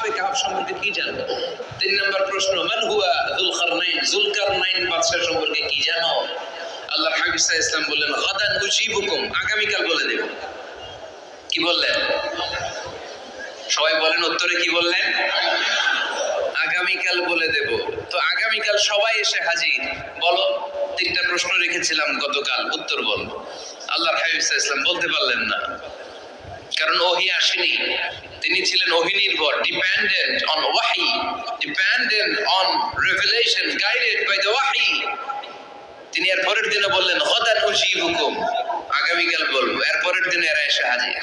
আসহাবে কাহাব সম্পর্কে কি জানো তিন নম্বর প্রশ্ন, মান হুয়া যুলকারনাইন যুলকারনাইন বাদশা সম্পর্কে কি জানো? আল্লাহ হাবিব আলাইহি ওয়াসাল্লাম বললেন, গাদান উজিবুকুম। আগামীকাল বলে দেব। কি বললেন? সবাই বলেন উত্তরে কি বললেন? আগামীকাল বলে দেব। তো আগামীকাল সবাই এসে হাজির। বলো, তিনটা প্রশ্ন রেখেছিলাম গতকাল। উত্তর বল। আল্লাহ হাবিব আলাইহি ওয়াসাল্লাম বলতে পারলেন না। কারণ ওহি আসেনি। তিনি ছিলেন ওহি নির্ভর ডিপেন্ডেন্ট অন ওয়াহি dependent on revelation guided by the ওয়াহি তিনি এর পরের দিনে বললেন হদান উজিবুকুম। আগামীকাল বলব। এর পরের দিনে এরা এসে হাজির।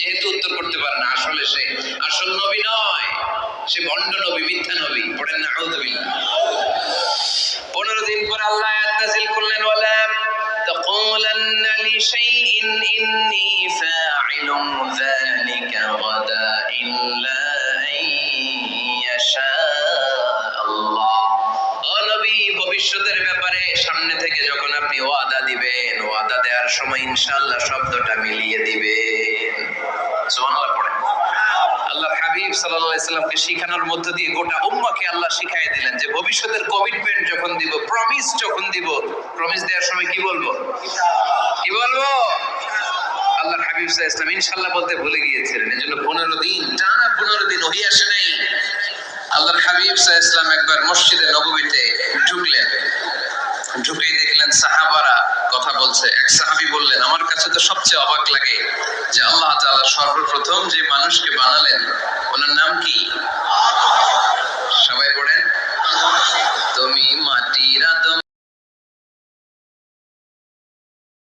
যেহেতু উত্তর করতে পারে না আসলে সে আসল নবী নয় সে ভণ্ড নবী মিথ্যা নবী পড়েন না আউযুবিল্লাহ পনেরো দিন পর আল্লাহ আয়াত নাযিল করলেন ওয়ালা تقولن لشيء إني فاعل ذلك غدا إلا أن يشاء الله ও নবী ভবিষ্যতের ব্যাপারে সামনে থেকে যখন আপনি ওয়াদা দিবেন ওয়াদা দেওয়ার সময় ইনশাআল্লাহ শব্দটা মিলিয়ে দিবেন সুবহানাল্লাহ আল্লাহ হাবিব মধ্য দিয়ে গোটা আল্লাহ শিখাই দিলেন যে ভবিষ্যতের কমিটমেন্ট যখন দিব প্রমিস যখন দিব প্রমিস দেওয়ার সময় কি বলব? কি বলব? আল্লাহর হাবিব বলতে ভুলে গিয়েছিলেন, এজন্য 15 দিন, টানা 15 দিন ওহি আসে নাই। হাবিব একবার মসজিদে নববীতে ঢুকলেন। ঢুকেই দেখলেন সাহাবারা কথা বলছে। এক সাহাবি বললেন, আমার কাছে তো সবচেয়ে অবাক লাগে যে আল্লাহ তাআলা সর্বপ্রথম যে মানুষকে বানালেন, ওনার নাম কি? সবাই বলেন তুমি মাটির